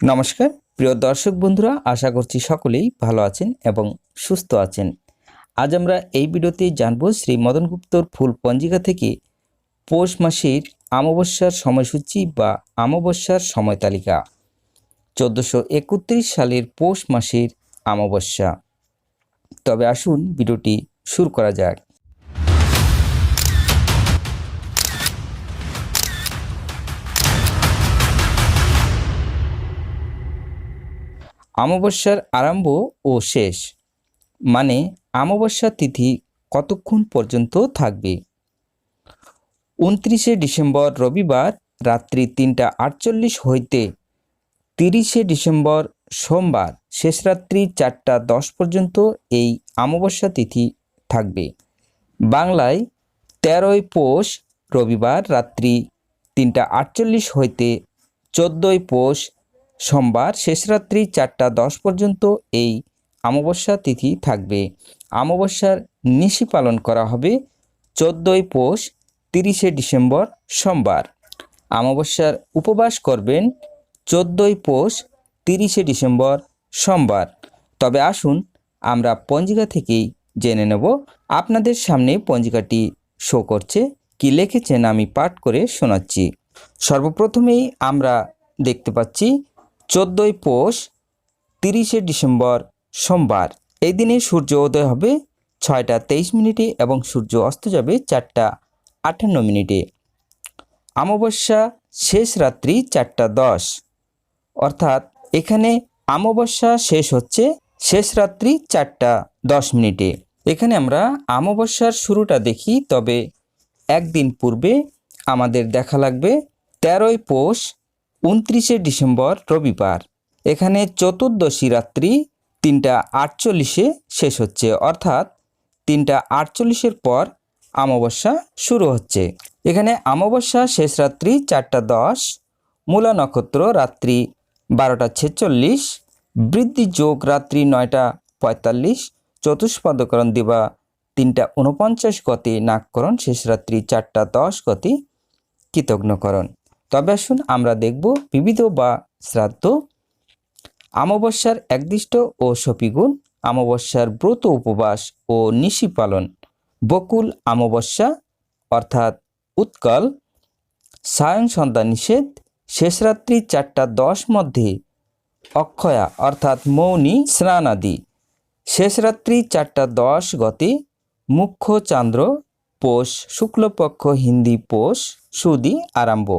নমস্কার, প্রিয় দর্শক বন্ধুরা, আশা করছি সকলেই ভালো আছেন এবং সুস্থ আছেন। আজ আমরা এই ভিডিওতে জানব শ্রী মদন গুপ্তর ফুল পঞ্জিকা থেকে পৌষ মাসের অমাবস্যার সময়সূচি বা অমাবস্যার সময় তালিকা, চোদ্দোশো একত্রিশ সালের পৌষ মাসের অমাবস্যা। তবে আসুন ভিডিওটি শুরু করা যাক। অমাবস্যার আরম্ভ ও শেষ। মানে অমাবস্যা তিথি কতক্ষণ পর্যন্ত থাকবে? উনত্রিশে ডিসেম্বর রবিবার রাত্রি তিনটা আটচল্লিশ হইতে তিরিশে ডিসেম্বর সোমবার শেষ রাত্রি চারটা দশ পর্যন্ত এই অমাবস্যা তিথি থাকবে। বাংলায় তেরোই পৌষ রবিবার রাত্রি তিনটা আটচল্লিশ হইতে চোদ্দোই পৌষ সোমবার শেষরাত্রি চারটা দশ পর্যন্ত এই অমাবস্যা তিথি থাকবে। অমাবস্যার নিশি পালন করা হবে চোদ্দোই পৌষ, তিরিশে ডিসেম্বর সোমবার। অমাবস্যার উপবাস করবেন চোদ্দোই পৌষ, তিরিশে ডিসেম্বর সোমবার। তবে আসুন, আমরা পঞ্জিকা থেকেই জেনে নেব আপনাদের সামনে পঞ্জিকাটি শো করছে, কি লিখেছেন আমি পাঠ করে শোনাচ্ছি। সর্বপ্রথমেই আমরা দেখতে পাচ্ছি চোদ্দোই পৌষ, তিরিশে ডিসেম্বর সোমবার। এই দিনে সূর্য উদয় হবে ছয়টা তেইশ মিনিটে এবং সূর্য অস্ত যাবে চারটা আটান্ন মিনিটে। অমাবস্যা শেষ রাত্রি চারটা দশ। অর্থাৎ এখানে অমাবস্যা শেষ হচ্ছে শেষ রাত্রি চারটা দশ মিনিটে। এখানে আমরা অমাবস্যার শুরুটা দেখি, তবে একদিন পূর্বে আমাদের দেখা লাগবে তেরোই পৌষ উনত্রিশে ডিসেম্বর রবিবার। এখানে চতুর্দশী রাত্রি তিনটা আটচল্লিশে শেষ হচ্ছে, অর্থাৎ তিনটা আটচল্লিশের পর অমাবস্যা শুরু হচ্ছে। এখানে অমাবস্যা শেষ রাত্রি চারটা দশ, মূলা নক্ষত্র রাত্রি বারোটা ছেচল্লিশ, বৃদ্ধি যোগ রাত্রি নয়টা পঁয়তাল্লিশ, চতুষ্পদকরণ দিবা তিনটা উনপঞ্চাশ গতি, নাককরণ শেষ রাত্রি চারটা দশ গতি কৃতজ্ঞকরণ তবে আসুন আমরা দেখব বিবিধ বা শ্রাদ্ধ। অমাবস্যার একদিষ্ট ও সপিগুণ, অমাবস্যার ব্রত উপবাস ও নিশি পালন। বকুল অমাবস্যা, অর্থাৎ উৎকল। সায়ন সন্ধ্যা নিষেধ শেষরাত্রি চারটা দশ মধ্যে অক্ষয়া, অর্থাৎ মৌনি স্নান আদি শেষরাত্রি চারটা দশ গতি মুখ্য চান্দ্র, পোষ, শুক্লপক্ষ, হিন্দি পোষ, সুদি আরম্ভ।